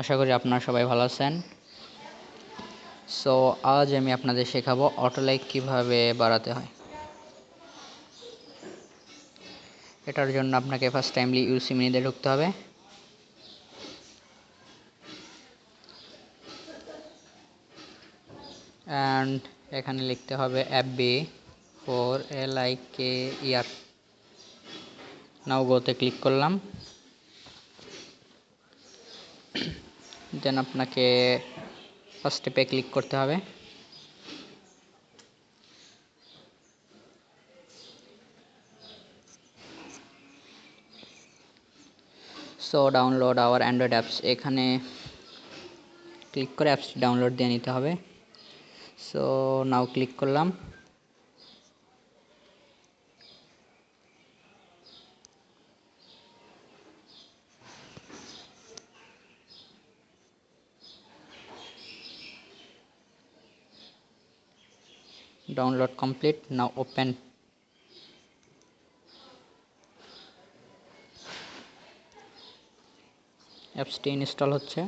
আশা করি আপনারা সবাই ভালো আছেন। সো আজ আমি আপনাদের শেখাবো অটোলাইক কীভাবে বাড়াতে হয়। এটার জন্য আপনাকে ফার্স্ট টাইমলি ইউসি মিনিতে ঢুকতে হবে। অ্যান্ড এখানে লিখতে হবে app B four L I K your now গোতে ক্লিক করলাম। দেন আপনাকে ফার্স্ট স্টেপে ক্লিক করতে হবে। So download our android apps এখানে ক্লিক করে অ্যাপসটি ডাউনলোড দিয়ে নিতে হবে। সো নাও ক্লিক করলাম। Download complete, now open. অ্যাপসটি ইনস্টল হচ্ছে।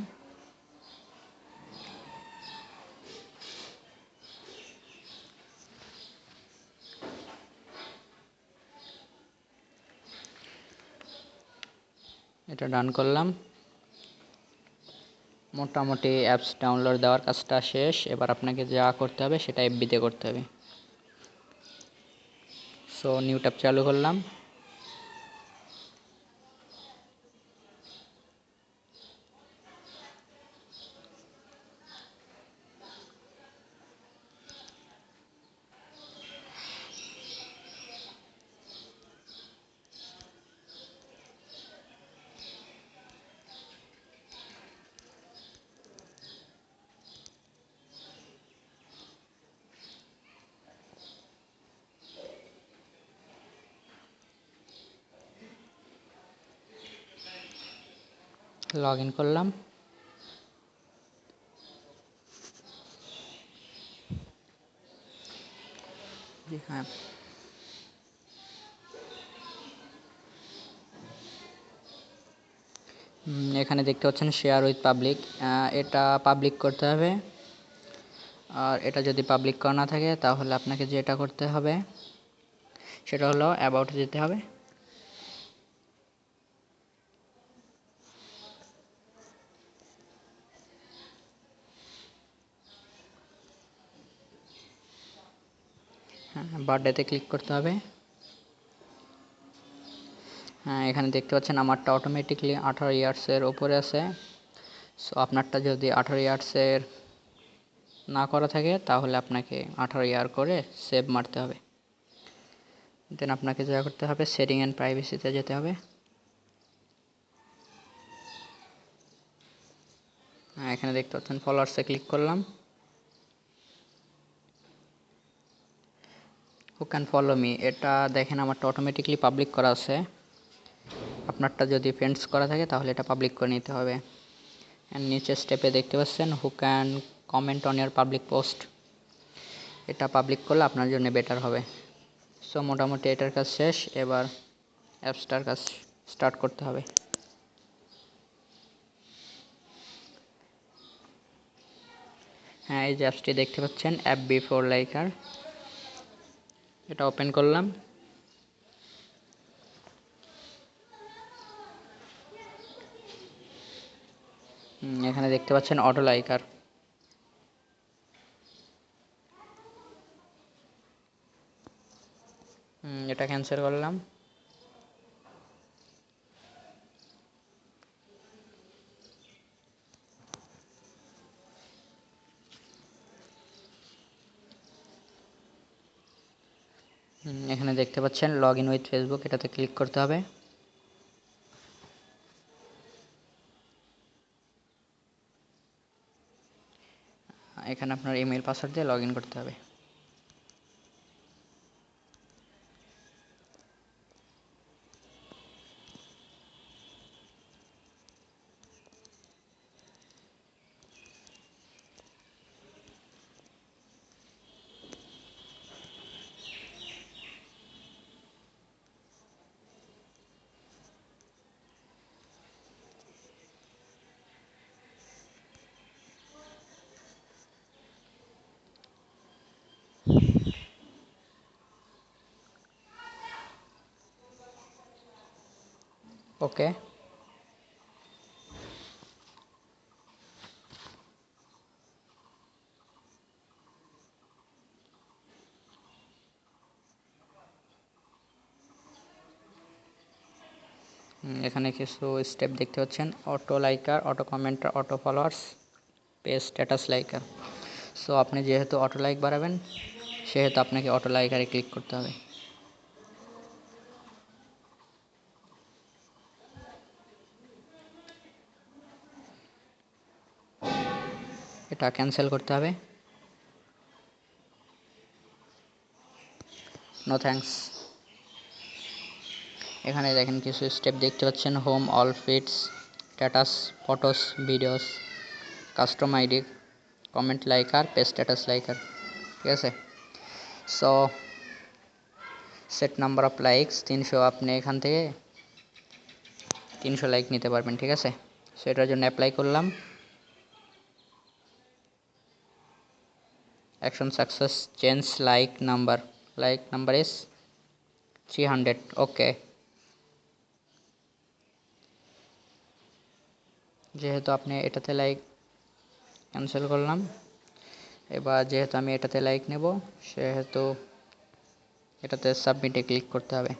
এটা ডান করলাম। মোটামুটি অ্যাপস ডাউনলোড দেওয়ার কাজটা শেষ। এবার আপনাকে যা করতে হবে সেটা এফবিতে করতে হবে। সো নিউ ট্যাব চালু করলাম। লগ ইন করলাম হ্যাঁ। এখানে দেখতে পাচ্ছেন শেয়ার উইথ পাবলিক এটা পাবলিক করতে হবে। আর এটা যদি পাবলিক করা না থাকে তাহলে আপনাকে যেটা করতে হবে সেটা হলো অ্যাবাউটে যেতে হবে। হ্যাঁ বার্থডেতে ক্লিক করতে হবে। হ্যাঁ এখানে দেখতে পাচ্ছেন আমারটা অটোমেটিকলি আঠারো ইয়ার্সের ওপরে আছে। সো আপনারটা যদি আঠারো ইয়ার্সের না করা থাকে, তাহলে আপনাকে আঠারো ইয়ার করে সেভ মারতে হবে। দেন আপনাকে যা করতে হবে সেটিং অ্যান্ড প্রাইভেসিতে যেতে হবে। হ্যাঁ এখানে দেখতে পাচ্ছেন ফলোয়ার্সে ক্লিক করলাম। হু ক্যান ফলো মি এটা দেখেন আমারটা অটোমেটিকলি পাবলিক করা আছে। আপনারটা যদি ফ্রেন্ডস করা থাকে, তাহলে এটা পাবলিক করে নিতে হবে। অ্যান্ড নিচের স্টেপে দেখতে পাচ্ছেন who can comment on your public post এটা পাবলিক করলে আপনার জন্য বেটার হবে। সো মোটামুটি এটার কাজ শেষ। এবার অ্যাপসটার কাজ স্টার্ট করতে হবে। হ্যাঁ এই যে অ্যাপসটি দেখতে পাচ্ছেন অ্যাপ বি ফোর লাইকার এটা ওপেন করলাম। এখানে দেখতে পাচ্ছেন অটো লাইকার এটা ক্যান্সেল করলাম এখানে দেখতে পাচ্ছেন লগ ইন উইথ ফেসবুক এটাতে ক্লিক করতে হবে। এখানে আপনার ইমেল পাসওয়ার্ড দিয়ে লগ ইন করতে হবে। ওকে এখানে কিছু স্টেপ দেখতে পাচ্ছেন। Auto liker auto commenter auto followers page status liker so আপনি যেহেতু অটো লাইক বাড়াবেন, সেহেতু আপনাকে অটো লাইকারে ক্লিক করতে হবে। এটা ক্যান্সেল করতে হবে। নো থ্যাঙ্কস এখানে দেখেন কিছু স্টেপ দেখতে পাচ্ছেন। Home all feeds status photos videos custom ID comment like আর পেজ স্ট্যাটাস লাইকার ঠিক আছে? So set number of likes তিনশো আপনি এখান থেকে তিনশো লাইক নিতে পারবেন, ঠিক আছে? সো এটার জন্য অ্যাপ্লাই করলাম। Success change like number like number is three hundred okay যেহেতু আপনি এটাতে লাইক ক্যান্সেল করলাম, এবার যেহেতু আমি এটাতে লাইক নেব, সেহেতু এটাতে সাবমিটে ক্লিক করতে হবে।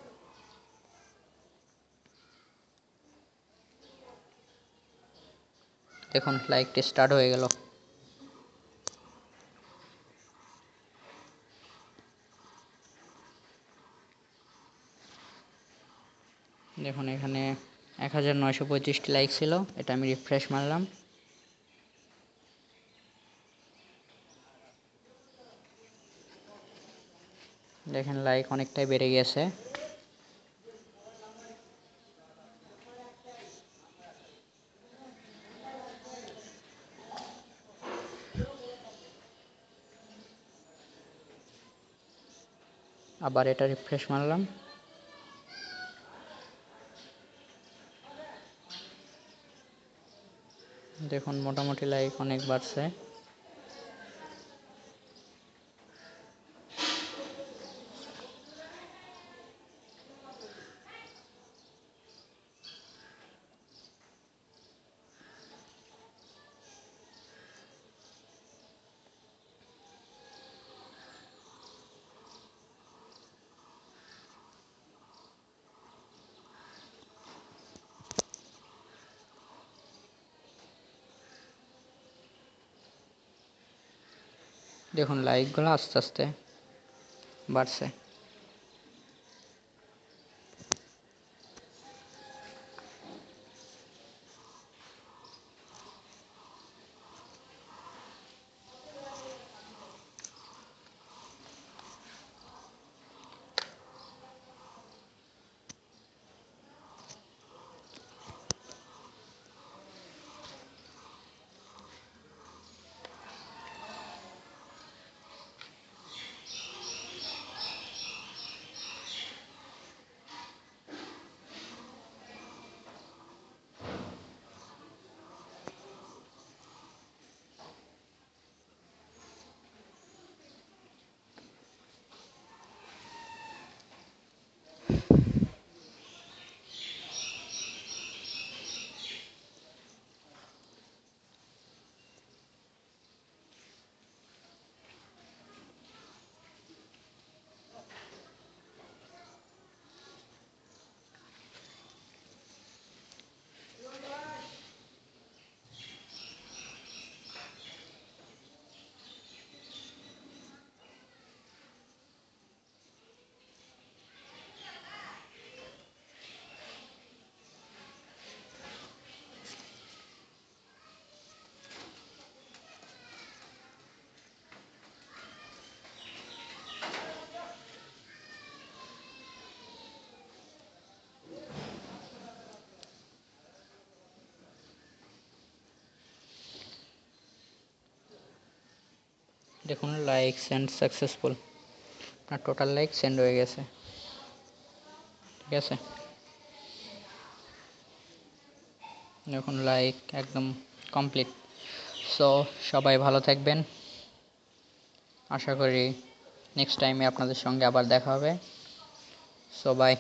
দেখুন লাইকটি স্টার্ট হয়ে গেল দেখুন এখানে এক হাজার নয়শো পঁয়ত্রিশটি লাইক ছিল। এটা আমি রিফ্রেশ মারলাম। দেখেন লাইক অনেকটাই বেড়ে গেছে। আবার এটা রিফ্রেশ মারলাম। দেখুন মোটামুটি লাইক অনেক বাড়ছে। দেখুন লাইকগুলো আস্তে আস্তে বাড়ছে দেখুন লাইক সেন্ড সাকসেসফুল আপনার টোটাল লাইক সেন্ড হয়ে গেছে। ঠিক আছে? দেখুন লাইক একদম কমপ্লিট সো সবাই ভালো থাকবেন। আশা করি নেক্সট টাইমে আপনাদের সঙ্গে আবার দেখা হবে। So by